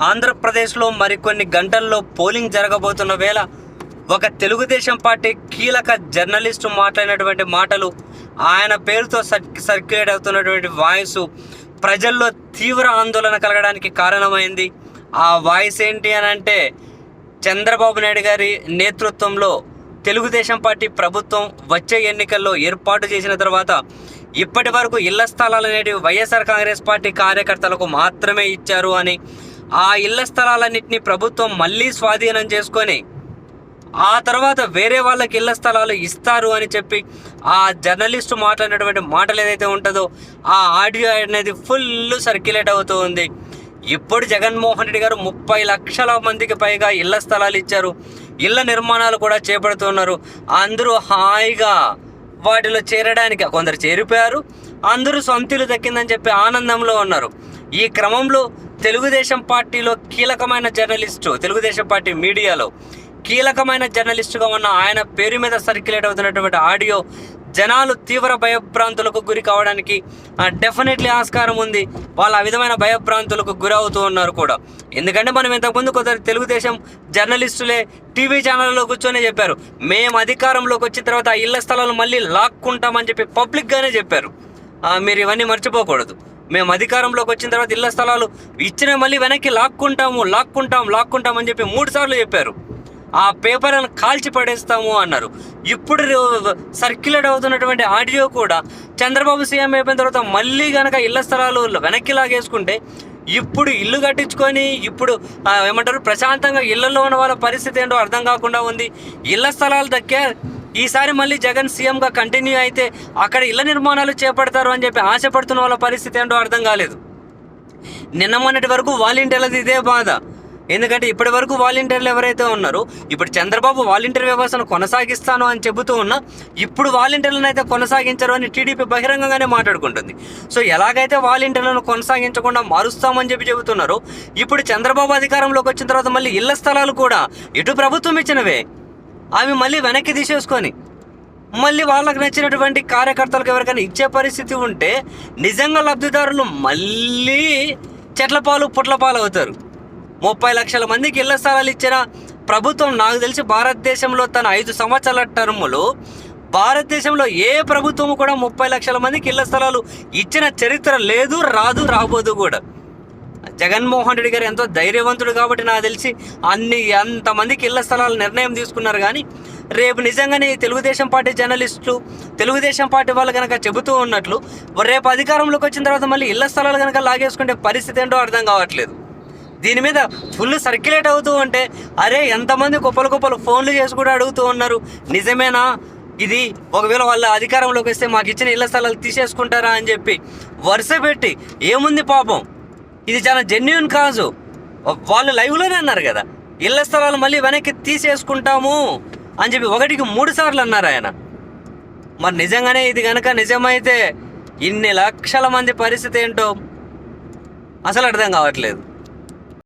ఆంధ్రప్రదేశ్లో మరికొన్ని గంటల్లో పోలింగ్ జరగబోతున్న వేళ ఒక తెలుగుదేశం పార్టీ కీలక జర్నలిస్టు మాట్లాడినటువంటి మాటలు ఆయన పేరుతో సర్- సర్క్యులేట్ అవుతున్నటువంటి వాయిస్ ప్రజల్లో తీవ్ర ఆందోళన కలగడానికి కారణమైంది. ఆ వాయిస్ ఏంటి అని అంటే చంద్రబాబు నాయుడు గారి నేతృత్వంలో తెలుగుదేశం పార్టీ ప్రభుత్వం వచ్చే ఎన్నికల్లో ఏర్పాటు చేసిన తర్వాత ఇప్పటి వరకు ఇళ్ళ స్థలాలు అనేటివి వైఎస్ఆర్ కాంగ్రెస్ పార్టీ కార్యకర్తలకు మాత్రమే ఇచ్చారు అని ఆ ఇళ్ళ స్థలాలన్నింటినీ ప్రభుత్వం మళ్ళీ స్వాధీనం చేసుకొని ఆ తర్వాత వేరే వాళ్ళకి ఇళ్ళ స్థలాలు ఇస్తారు అని చెప్పి ఆ జర్నలిస్టు మాట్లాడినటువంటి మాటలు ఏదైతే ఉంటుందో ఆ ఆడియో అనేది ఫుల్ సర్క్యులేట్ అవుతూ ఉంది. ఇప్పుడు జగన్మోహన్ రెడ్డి గారు ముప్పై లక్షల మందికి పైగా ఇళ్ళ స్థలాలు ఇచ్చారు. ఇళ్ళ నిర్మాణాలు కూడా చేపడుతున్నారు. అందరూ హాయిగా వాటిలో చేరడానికి కొందరు చేరిపోయారు. అందరూ సొంతిలు దక్కిందని చెప్పి ఆనందంలో ఉన్నారు. ఈ క్రమంలో తెలుగుదేశం పార్టీలో కీలకమైన జర్నలిస్టు తెలుగుదేశం పార్టీ మీడియాలో కీలకమైన జర్నలిస్టుగా ఉన్న ఆయన పేరు మీద సర్క్యులేట్ అవుతున్నటువంటి ఆడియో జనాలు తీవ్ర భయభ్రాంతులకు గురి కావడానికి డెఫినెట్లీ ఆస్కారం ఉంది. వాళ్ళు ఆ విధమైన భయభ్రాంతులకు గురవుతూ ఉన్నారు కూడా. ఎందుకంటే మనం ఇంతకుముందు కొందరు తెలుగుదేశం జర్నలిస్టులే టీవీ ఛానల్లో కూర్చొని చెప్పారు. మేము అధికారంలోకి వచ్చిన తర్వాత ఆ ఇళ్ళ స్థలాలు మళ్ళీ లాక్కుంటామని చెప్పి పబ్లిక్గానే చెప్పారు. మీరు ఇవన్నీ మర్చిపోకూడదు. మేము అధికారంలోకి వచ్చిన తర్వాత ఇళ్ళ స్థలాలు ఇచ్చిన మళ్ళీ వెనక్కి లాక్కుంటాము లాక్కుంటాం లాక్కుంటాం అని చెప్పి మూడు సార్లు చెప్పారు. ఆ పేపర్లను కాల్చి పడేస్తాము అన్నారు. ఇప్పుడు సర్క్యులేట్ అవుతున్నటువంటి ఆడియో కూడా చంద్రబాబు సీఎం అయిపోయిన తర్వాత మళ్ళీ కనుక ఇళ్ళ స్థలాలు వెనక్కి లాగేసుకుంటే ఇప్పుడు ఇల్లు కట్టించుకొని ఇప్పుడు ఏమంటారు ప్రశాంతంగా ఇళ్ళలో ఉన్న వాళ్ళ పరిస్థితి ఏంటో అర్థం కాకుండా ఉంది. ఇళ్ళ స్థలాలు దక్కే ఈసారి మళ్ళీ జగన్ సీఎంగా కంటిన్యూ అయితే అక్కడ ఇళ్ళ నిర్మాణాలు చేపడతారు అని చెప్పి ఆశపడుతున్న వాళ్ళ పరిస్థితి ఏంటో అర్థం కాలేదు. నిన్న మొన్నటి వరకు వాలంటీర్లది ఇదే బాధ. ఎందుకంటే ఇప్పటి వరకు వాలంటీర్లు ఎవరైతే ఉన్నారో ఇప్పుడు చంద్రబాబు వాలంటీర్ వ్యవస్థను కొనసాగిస్తాను అని చెబుతూ ఉన్నా ఇప్పుడు వాలంటీర్లను అయితే కొనసాగించరు అని టీడీపీ బహిరంగంగానే మాట్లాడుకుంటుంది. సో ఎలాగైతే వాలంటీర్లను కొనసాగించకుండా మారుస్తామని చెప్పి చెబుతున్నారు ఇప్పుడు చంద్రబాబు అధికారంలోకి వచ్చిన తర్వాత మళ్ళీ ఇళ్ళ స్థలాలు కూడా ఇటు ప్రభుత్వం ఇచ్చినవే. ఆమె మళ్ళీ వెనక్కి తీసేసుకొని మళ్ళీ వాళ్ళకి నచ్చినటువంటి కార్యకర్తలకు ఎవరికైనా ఇచ్చే పరిస్థితి ఉంటే నిజంగా లబ్ధిదారులు మళ్ళీ చెట్లపాలు పుట్లపాలు అవుతారు. ముప్పై లక్షల మందికి ఇళ్ళ స్థలాలు ఇచ్చిన ప్రభుత్వం నాకు తెలిసి భారతదేశంలో తన ఐదు సంవత్సరాల టర్ములో భారతదేశంలో ఏ ప్రభుత్వము కూడా ముప్పై లక్షల మందికి ఇళ్ళ స్థలాలు ఇచ్చిన చరిత్ర లేదు రాదు రాబోదు కూడా. జగన్మోహన్ రెడ్డి గారు ఎంతో ధైర్యవంతుడు కాబట్టి నాకు తెలిసి అన్ని అంతమందికి ఇళ్ళ స్థలాలు నిర్ణయం తీసుకున్నారు కానీ రేపు నిజంగానే తెలుగుదేశం పార్టీ జర్నలిస్టులు తెలుగుదేశం పార్టీ వాళ్ళు కనుక చెబుతూ ఉన్నట్లు రేపు అధికారంలోకి వచ్చిన తర్వాత మళ్ళీ ఇళ్ళ స్థలాలు కనుక లాగేసుకుంటే పరిస్థితి ఏంటో అర్థం కావట్లేదు. దీని మీద ఫుల్ సర్క్యులేట్ అవుతూ ఉంటే అరే ఎంతమంది కుప్పలు కుప్పలు ఫోన్లు చేసి కూడా అడుగుతూ ఉన్నారు. నిజమేనా? ఇది ఒకవేళ వాళ్ళ అధికారంలోకి వస్తే మాకు ఇచ్చిన ఇళ్ళ స్థలాలు తీసేసుకుంటారా అని చెప్పి వరుస పెట్టి ఏముంది పాపం? ఇది చాలా జెన్యున్ కాజు. వాళ్ళు లైవ్లోనే అన్నారు కదా. ఇళ్ళ స్థలాలు మళ్ళీ వెనక్కి తీసేసుకుంటాము అని చెప్పి ఒకటికి మూడు సార్లు అన్నారు ఆయన. మరి నిజంగానే ఇది కనుక నిజమైతే ఇన్ని లక్షల మంది పరిస్థితి ఏంటో? అసలు అర్థం కావట్లేదు.